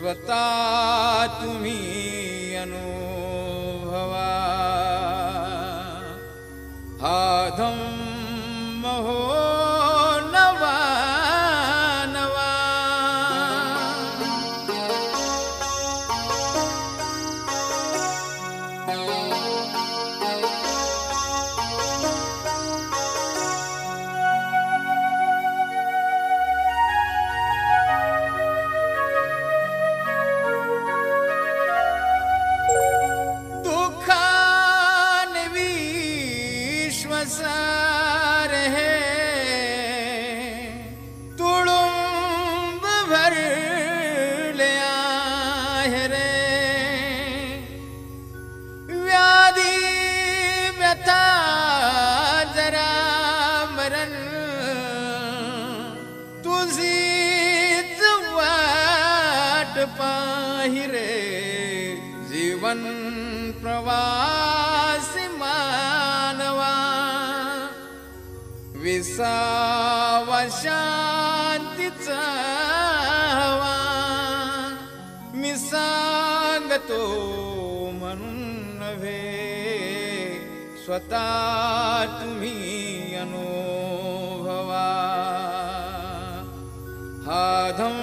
स्वतः तुम्ही अनुभवा। हा धम्म विश्वसार है तुडुंब भरल्या आहे रे। व्याधी व्यथा जरा मरण तुझीच वाट पाहि रे। जीवन प्रवासी मानवा विसावा शांतीचा हवा. मी सांगतो म्हणून नव्हे स्वतः तुम्ही अनुभवा. हा धम